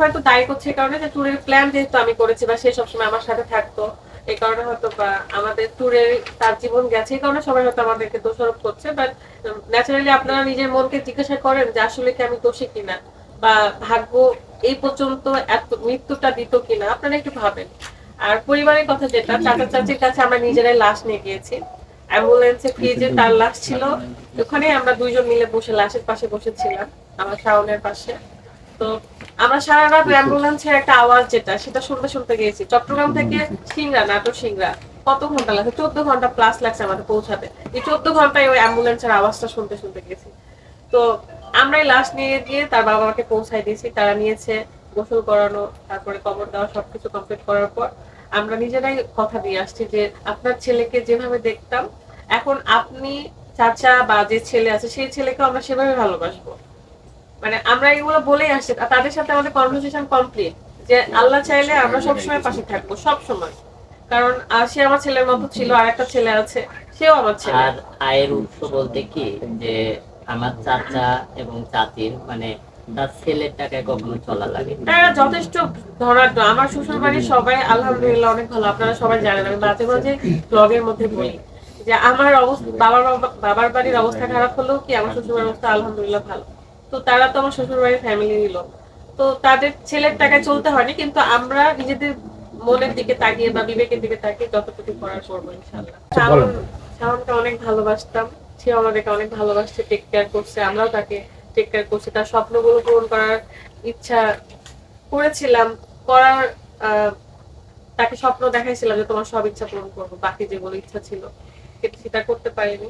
হয়তো দায়ী করছে কারণে যে ট্যুরের প্ল্যান যেহেতু আমি করেছি বা সে সবসময় আমার সাথে থাকতো এই কারণে হয়তো বা আমাদের ট্যুরের তার জীবন গেছে এই কারণে সবাই হয়তো আমাদেরকে দোষারোপ করছে বাট ন্যাচারালি আপনারা নিজের মনকে জিজ্ঞাসা করেন যে আসলে কি আমি দোষী কিনা বা ভাগ্য এই পর্যন্ত এত মৃত্যুটা দিত কিনা আপনারা একটু ভাবেন। আর পরিবারের কথা যেটা চাচা চাচির কাছে আমরা নিজেরাই লাশ নিয়ে গিয়েছি। অ্যাম্বুলেন্সে ফ্রিজে তার লাশ ছিল। ওখানে আমরা দুইজন মিলে বসে লাশের পাশে বসেছিলাম আমার শাওনের পাশে। তো আমরা সারা রাত অ্যাম্বুলেন্সের একটা আওয়াজ যেটা সেটা শুনতে শুনতে গিয়েছি। চট্টগ্রাম থেকে সিংড়া নাটোর সিংড়া। কত ঘণ্টা লাগছে? চোদ্দ ঘণ্টা প্লাস লাগছে আমাদের পৌঁছাতে। এই চোদ্দ ঘন্টায় ওই অ্যাম্বুলেন্সের আওয়াজটা শুনতে শুনতে গেছি তো আমরাই লাশ নিয়ে গিয়ে তার বাবা মাকে পৌঁছায় দিয়েছি। তারা নিয়েছে গোসল করানো তারপরে কবর দেওয়া সবকিছু কমপ্লিট করার পর আমরা নিজেরাই কথা দিয়ে আসছি যে আপনার ছেলেকে যেভাবে দেখতাম এখন আপনি চাচা বা যে ছেলে আছে সেই ছেলেকে আমরা সেভাবে ভালোবাসবো। মানে আমরা এগুলো বলেই আসছি আর তাদের সাথে আমাদের কনভারসেশন কমপ্লিট যে আল্লাহ চাইলে আমরা সবসময় পাশে থাকব সব সময় কারণ সে আমার ছেলের মতো ছিল আর একটা ছেলে আছে সেও আমার ছেলে। আর আয়ের উৎস বলতে কি যে আমার চাচা এবং চাচির মানে তার ছেলের টাকায় কখনো চলা লাগে তারা যথেষ্ট ধনাঢ্য আমার শ্বশুর বাড়ির সবাই আলহামদুলিল্লাহ অনেক ভালো আপনারা সবাই জানেন আমি মাঝে মাঝে ব্লগের মধ্যে বলি যে আমার অবস্থা বাবার বাবার বাড়ির অবস্থা খারাপ হলেও কি আমার শ্বশুর বাড়ির অবস্থা আলহামদুলিল্লাহ ভালো। তো তারা তো আমার শ্বশুর বাড়ির ফ্যামিলি লোক তো তাদের ছেলের টাকায় চলতে হয়নি কিন্তু আমরা নিজেদের মনের দিকে তাকিয়ে বা বিবেকের দিকে তাকিয়ে যতটুকু করার করব ইনশাল্লাহ আচ্ছা। শাওনকে অনেক ভালোবাসতাম। সে আমাদেরকে অনেক ভালোবাসছে টেক কেয়ার করছে আমরাও তাকে টেক কেয়ার করছি। তার স্বপ্নগুলো পূরণ করার ইচ্ছা করেছিলাম করার আহ, তাকে স্বপ্ন দেখাইছিলাম যে তোমার সব ইচ্ছা পূরণ করব বাকি যেগুলো ইচ্ছা ছিল সেটা করতে পারিনি।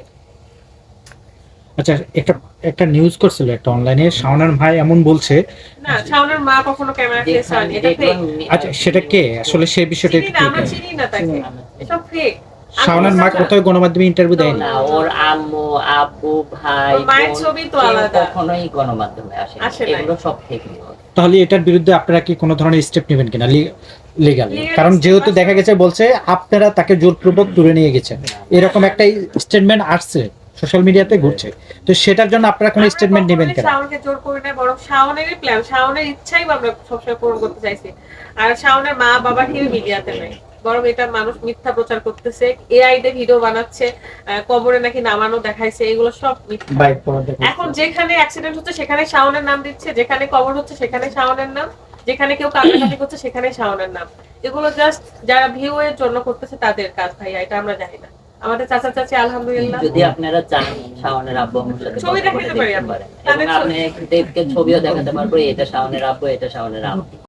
আচ্ছা একটা একটা নিউজ করছিল একটা অনলাইনে শাওনার ভাই এমন বলছে না শাওনের মা কখনো ক্যামেরা ফেস হয়নি এটা ফেক আচ্ছা সেটা কে? আসলে সেই বিষয়টা একটু না আমরা চিনি না তাকে। এসব ফেক শাওনার মা কোথাও গণমাধ্যমে ইন্টারভিউ দেয় না ওর আম্মু আব্বু ভাই মায়ের ছবি তো আলাদা। কখনোই গণমাধ্যমে আসে না। এগুলো সব ফেক তাহলে এটার বিরুদ্ধে আপনারা কি কোনো ধরনের স্টেপ নেবেন কিনা? লিগাল কারণ যেহেতু দেখা গেছে বলছে আপনারা তাকে জোরপূর্বক তুলে নিয়ে গেছেন। এরকম একটা স্টেটমেন্ট আসছে। সোশ্যাল মিডিয়াতে ঘুরছে। তো সেটার জন্য আপনারা কোনো স্টেটমেন্ট নেবেন কেন? শাওনকে জোর করি না বরং শাওনেরই প্ল্যান শাওনের ইচ্ছাই আমরা সবসময় পূরণ করতে চাইছি। আর শাওনের মা বাবা কেউ মিডিয়াতে নাই বরং এটা মানুষ মিথ্যা প্রচার করতেছে এআই দিয়ে ভিডিও বানাচ্ছে কবরে নাকি নামানো দেখাইছে এগুলো সব মিথ্যা। এখন যেখানে অ্যাক্সিডেন্ট হচ্ছে সেখানে শাওনের নাম দিচ্ছে যেখানে কবর হচ্ছে সেখানে শাওনের নাম যেখানে কেউ কান্নাকাটি করছে সেখানে শাওনের নাম। এগুলো জাস্ট যারা ভিউ এর জন্য করতেছে তাদের কাজ ভাইয়া এটা আমরা জানি না। আমাদের চাচা চাচি আলহামদুলিল্লাহ। যদি আপনারা চান শাওনের আব্বু আমার সাথে ছবি দেখাতে পারি দেখতে আমরা। ছবি- আপনাদেরকে ছবিও দেখাতে পারব এটা শাওনের আব্বু এটা শাওনের আম্মু।